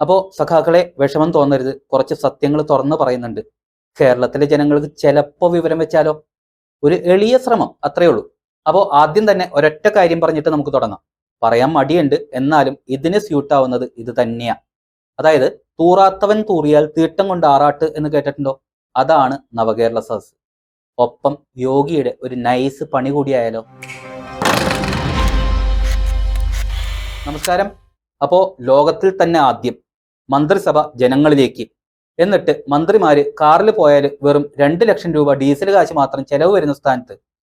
അപ്പോ സഖാക്കളെ വിഷമം തോന്നരുത്. കുറച്ച് സത്യങ്ങൾ തുറന്നു പറയുന്നുണ്ട്. കേരളത്തിലെ ജനങ്ങൾക്ക് ചിലപ്പോൾ വിവരം വെച്ചാലോ? ഒരു എളിയ ശ്രമം അത്രയേ ഉള്ളൂ. അപ്പോ ആദ്യം തന്നെ ഒരൊറ്റ കാര്യം പറഞ്ഞിട്ട് നമുക്ക് തുടങ്ങാം. പറയാൻ മടിയുണ്ട്. എന്നാലും ഇതിന് സ്യൂട്ടാവുന്നത് ഇത് തന്നെയാ. അതായത് തൂറാത്തവൻ തൂറിയാൽ തീട്ടം കൊണ്ട് ആറാട്ട് എന്ന് കേട്ടിട്ടുണ്ടോ? അതാണ് നവകേരള സദസ് ഒപ്പം യോഗിയുടെ ഒരു നൈസ് പണി കൂടിയായാലോ നമസ്കാരം. അപ്പോ ലോകത്തിൽ തന്നെ ആദ്യം മന്ത്രിസഭ ജനങ്ങളിലേക്ക്. എന്നിട്ട് മന്ത്രിമാര് കാറിൽ പോയാൽ വെറും രണ്ട് ലക്ഷം രൂപ ഡീസൽ കാശ് മാത്രം ചെലവ് വരുന്ന സ്ഥാനത്ത്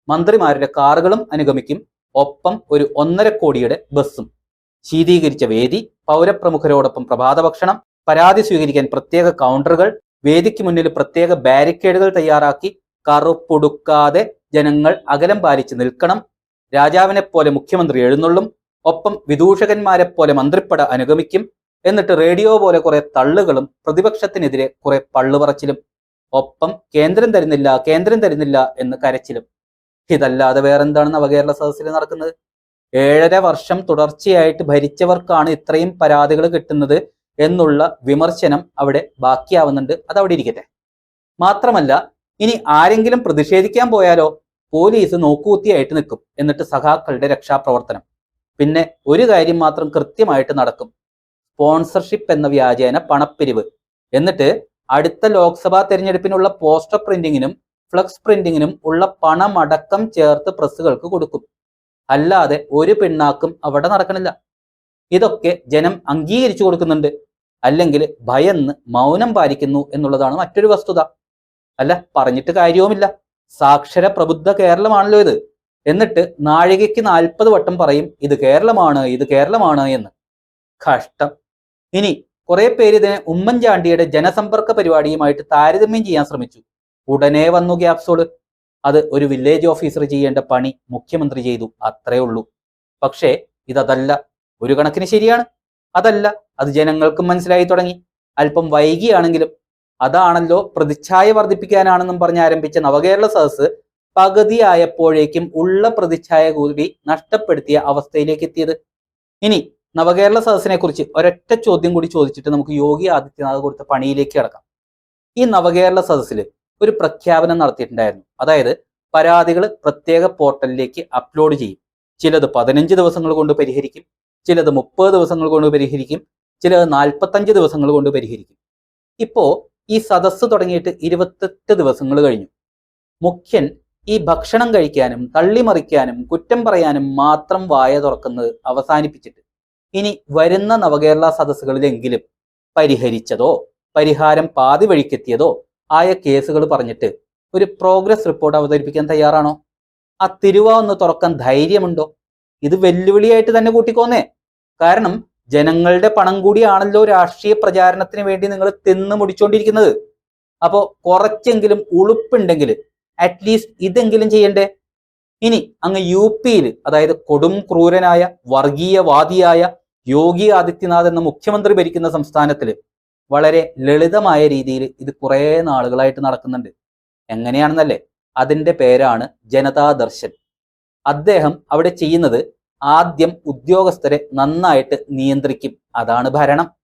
മന്ത്രിമാരുടെ കാറുകളും അനുഗമിക്കും. ഒപ്പം ഒരു ഒന്നര കോടിയുടെ ബസ്സും. ശീതീകരിച്ച വേദി പൗരപ്രമുഖരോടൊപ്പം പ്രഭാത ഭക്ഷണം പരാതി സ്വീകരിക്കാൻ പ്രത്യേക കൗണ്ടറുകൾ വേദിക്ക് മുന്നിൽ പ്രത്യേക ബാരിക്കേഡുകൾ തയ്യാറാക്കി കറുപ്പൊടുക്കാതെ ജനങ്ങൾ അകലം പാലിച്ച് നിൽക്കണം. രാജാവിനെ പോലെ മുഖ്യമന്ത്രി എഴുന്നള്ളും. ഒപ്പം വിദൂഷകന്മാരെ പോലെ മന്ത്രിപ്പട അനുഗമിക്കും. എന്നിട്ട് റേഡിയോ പോലെ കുറെ തള്ളുകളും പ്രതിപക്ഷത്തിനെതിരെ കുറെ പള്ളുപറച്ചിലും ഒപ്പം കേന്ദ്രം തരുന്നില്ല കേന്ദ്രം തരുന്നില്ല എന്ന് കരച്ചിലും. ഇതല്ലാതെ വേറെന്താണ് നവകേരള സദസ്സിൽ നടക്കുന്നത്? ഏഴര വർഷം തുടർച്ചയായിട്ട് ഭരിച്ചവർക്കാണ് ഇത്രയും പരാതികൾ കിട്ടുന്നത് എന്നുള്ള വിമർശനം അവിടെ ബാക്കിയാവുന്നുണ്ട്. അത് അവിടെ ഇരിക്കട്ടെ. മാത്രമല്ല ഇനി ആരെങ്കിലും പ്രതിഷേധിക്കാൻ പോയാലോ പോലീസ് നോക്കൂത്തിയായിട്ട് നിൽക്കും. എന്നിട്ട് സഖാക്കളുടെ രക്ഷാപ്രവർത്തനം. പിന്നെ ഒരു കാര്യം മാത്രം കൃത്യമായിട്ട് നടക്കും. സ്പോൺസർഷിപ്പ് എന്ന വ്യാജേന പണപ്പിരിവ്. എന്നിട്ട് അടുത്ത ലോക്സഭാ തെരഞ്ഞെടുപ്പിനുള്ള പോസ്റ്റർ പ്രിന്റിങ്ങിനും ഫ്ലക്സ് പ്രിന്റിങ്ങിനും ഉള്ള പണമടക്കം ചേർത്ത് പ്രസ്സുകൾക്ക് കൊടുക്കും. അല്ലാതെ ഒരു പിണ്ണാക്കും അവിടെ നടക്കണില്ല. ഇതൊക്കെ ജനം അംഗീകരിച്ചു കൊടുക്കുന്നുണ്ട്. അല്ലെങ്കിൽ ഭയന്ന് മൗനം പാലിക്കുന്നു എന്നുള്ളതാണ് മറ്റൊരു വസ്തുത. അല്ല പറഞ്ഞിട്ട് കാര്യവുമില്ല. സാക്ഷര പ്രബുദ്ധ കേരളമാണല്ലോ ഇത്. എന്നിട്ട് നാഴികയ്ക്ക് നാൽപ്പത് വട്ടം പറയും ഇത് കേരളമാണ് ഇത് കേരളമാണ് എന്ന്. കഷ്ടം. ഇനി കുറെ പേര് ഇതിനെ ഉമ്മൻചാണ്ടിയുടെ ജനസമ്പർക്ക പരിപാടിയുമായിട്ട് താരതമ്യം ചെയ്യാൻ ശ്രമിച്ചു. ഉടനെ വന്നു ഗ്യാപ്സോൾ അത് ഒരു വില്ലേജ് ഓഫീസർ ചെയ്യേണ്ട പണി മുഖ്യമന്ത്രി ചെയ്തു. അത്രേ ഉള്ളൂ. പക്ഷേ ഇതല്ല ഒരു കണക്കിന് ശരിയാണ്. അതല്ല അത് ജനങ്ങൾക്കും മനസ്സിലായി തുടങ്ങി. അല്പം വൈകിയാണെങ്കിലും അതാണല്ലോ പ്രതിച്ഛായ വർദ്ധിപ്പിക്കാനാണെന്നും പറഞ്ഞ് ആരംഭിച്ച നവകേരള സദസ് പകുതിയായപ്പോഴേക്കും ഉള്ള പ്രതിച്ഛായ കൂടി നഷ്ടപ്പെടുത്തിയ അവസ്ഥയിലേക്ക് എത്തിയത്. ഇനി നവകേരള സദസ്സിനെ കുറിച്ച് ഒരൊറ്റ ചോദ്യം കൂടി ചോദിച്ചിട്ട് നമുക്ക് യോഗി ആദിത്യനാഥ് കൊടുത്ത പണിയിലേക്ക് കിടക്കാം. ഈ നവകേരള സദസ്സിൽ ഒരു പ്രഖ്യാപനം നടത്തിയിട്ടുണ്ടായിരുന്നു. അതായത് പരാതികൾ പ്രത്യേക പോർട്ടലിലേക്ക് അപ്ലോഡ് ചെയ്യും. ചിലത് പതിനഞ്ച് ദിവസങ്ങൾ കൊണ്ട് പരിഹരിക്കും ചിലത് മുപ്പത് ദിവസങ്ങൾ കൊണ്ട് പരിഹരിക്കും ചിലത് നാൽപ്പത്തഞ്ച് ദിവസങ്ങൾ കൊണ്ട് പരിഹരിക്കും. ഇപ്പോൾ ഈ സദസ്സ് തുടങ്ങിയിട്ട് ഇരുപത്തെട്ട് ദിവസങ്ങൾ കഴിഞ്ഞു. മുഖ്യൻ ഈ ഭക്ഷണം കഴിക്കാനും തള്ളിമറിക്കാനും കുറ്റം പറയാനും മാത്രം വായ തുറക്കുന്നത് അവസാനിപ്പിച്ചിട്ട് ഇനി വരുന്ന നവകേരള സദസ്സുകളിലെങ്കിലും പരിഹരിച്ചതോ പരിഹാരം പാതി വഴിക്കെത്തിയതോ ആയ കേസുകൾ പറഞ്ഞിട്ട് ഒരു പ്രോഗ്രസ് റിപ്പോർട്ട് അവതരിപ്പിക്കാൻ തയ്യാറാണോ? ആ തിരുവ ഒന്ന് തുറക്കാൻ ധൈര്യമുണ്ടോ? ഇത് വെല്ലുവിളിയായിട്ട് തന്നെ കൂട്ടിക്കോന്നേ. കാരണം ജനങ്ങളുടെ പണം കൂടിയാണല്ലോ രാഷ്ട്രീയ പ്രചാരണത്തിന് വേണ്ടി നിങ്ങൾ തിന്ന് മുടിച്ചോണ്ടിരിക്കുന്നത്. അപ്പോ കുറച്ചെങ്കിലും ഉളുപ്പുണ്ടെങ്കിൽ അറ്റ്ലീസ്റ്റ് ഇതെങ്കിലും ചെയ്യണ്ടേ? ഇനി അങ്ങ് യു പിയിൽ അതായത് കൊടും ക്രൂരനായ വർഗീയവാദിയായ യോഗി ആദിത്യനാഥ് എന്ന മുഖ്യമന്ത്രി ഭരിക്കുന്ന സംസ്ഥാനത്തിൽ വളരെ ലളിതമായ രീതിയിൽ ഇത് കുറേ നാളുകളായിട്ട് നടക്കുന്നുണ്ട്. എങ്ങനെയാണെന്നല്ലേ? അതിന്റെ പേരാണ് ജനതാ ദർശൻ. അദ്ദേഹം അവിടെ ചെയ്യുന്നത് ആദ്യം ഉദ്യോഗസ്ഥരെ നന്നായിട്ട് നിയന്ത്രിക്കും. അതാണ് ഭരണം.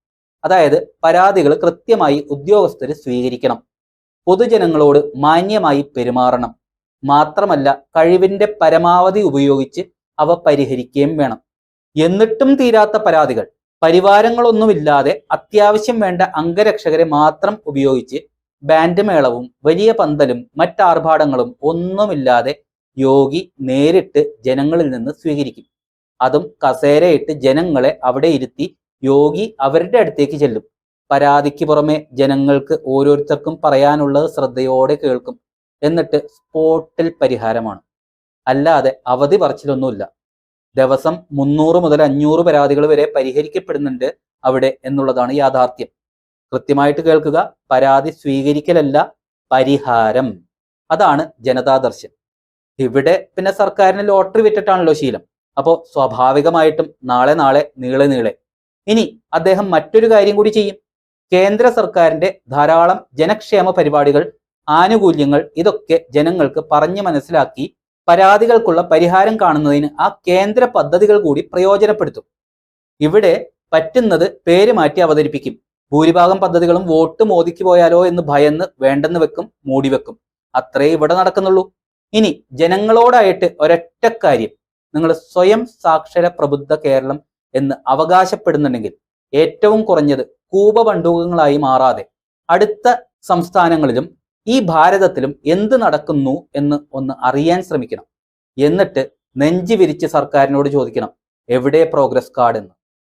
അതായത് പരാതികൾ കൃത്യമായി ഉദ്യോഗസ്ഥർ സ്വീകരിക്കണം. പൊതുജനങ്ങളോട് മാന്യമായി പെരുമാറണം. മാത്രമല്ല കഴിവിന്റെ പരമാവധി ഉപയോഗിച്ച് അവ പരിഹരിക്കുകയും വേണം. എന്നിട്ടും തീരാത്ത പരാതികൾ. പരിവാരങ്ങളൊന്നുമില്ലാതെ അത്യാവശ്യം വേണ്ട അംഗരക്ഷകരെ മാത്രം ഉപയോഗിച്ച് ബാൻഡ് മേളവും വലിയ പന്തലും മറ്റാർഭാടങ്ങളും ഒന്നുമില്ലാതെ യോഗി നേരിട്ട് ജനങ്ങളിൽ നിന്ന് സ്വീകരിക്കും. അതും കസേരയിട്ട് ജനങ്ങളെ അവിടെ ഇരുത്തി യോഗി അവരുടെ അടുത്തേക്ക് ചെല്ലും. പരാതിക്ക് പുറമെ ജനങ്ങൾക്ക് ഓരോരുത്തർക്കും പറയാനുള്ളത് ശ്രദ്ധയോടെ കേൾക്കും. എന്നിട്ട് സ്പോട്ടിൽ പരിഹാരമാണ്. അല്ലാതെ അവധി പറച്ചിലൊന്നുമില്ല. ദിവസം മുന്നൂറ് മുതൽ അഞ്ഞൂറ് പരാതികൾ വരെ പരിഹരിക്കപ്പെടുന്നുണ്ട് അവിടെ എന്നുള്ളതാണ് യാഥാർത്ഥ്യം. കൃത്യമായിട്ട് കേൾക്കുക പരാതി സ്വീകരിക്കലല്ല പരിഹാരം. അതാണ് ജനതാദർശൻ ഇവിടെ പിന്നെ സർക്കാരിന് ലോട്ടറി വിറ്റിട്ടാണല്ലോ ശീലം. അപ്പോൾ സ്വാഭാവികമായിട്ടും നാളെ നാളെ നീളെ നീളെ. ഇനി അദ്ദേഹം മറ്റൊരു കാര്യം കൂടി ചെയ്യും. കേന്ദ്ര സർക്കാരിന്റെ ധാരാളം ജനക്ഷേമ പരിപാടികൾ ആനുകൂല്യങ്ങൾ ഇതൊക്കെ ജനങ്ങൾക്ക് പറഞ്ഞു മനസ്സിലാക്കി പരാതികൾക്കുള്ള പരിഹാരം കാണുന്നതിന് ആ കേന്ദ്ര പദ്ധതികൾ കൂടി പ്രയോജനപ്പെടുത്തും. ഇവിടെ പറ്റുന്നത് പേര് മാറ്റി അവതരിപ്പിക്കും. ഭൂരിഭാഗം പദ്ധതികളും വോട്ട് മോദിക്ക് പോയാലോ എന്ന് ഭയന്ന് വേണ്ടെന്ന് വെക്കും മൂടി വെക്കും. അത്രേ ഇവിടെ നടക്കുന്നുള്ളൂ. ഇനി ജനങ്ങളോടായിട്ട് ഒരൊറ്റ കാര്യം. നിങ്ങൾ സ്വയം സാക്ഷര പ്രബുദ്ധ കേരളം എന്ന് അവകാശപ്പെടുന്നുണ്ടെങ്കിൽ ഏറ്റവും കുറഞ്ഞത് കൂപ മാറാതെ അടുത്ത സംസ്ഥാനങ്ങളിലും ഈ ഭാരതത്തിലും എന്ത് നടക്കുന്നു എന്ന് ഒന്ന് അറിയാൻ ശ്രമിക്കണം. എന്നിട്ട് നെഞ്ചി വിരിച്ച് സർക്കാരിനോട് ചോദിക്കണം എവിടെ പ്രോഗ്രസ് കാർഡ് എന്ന്?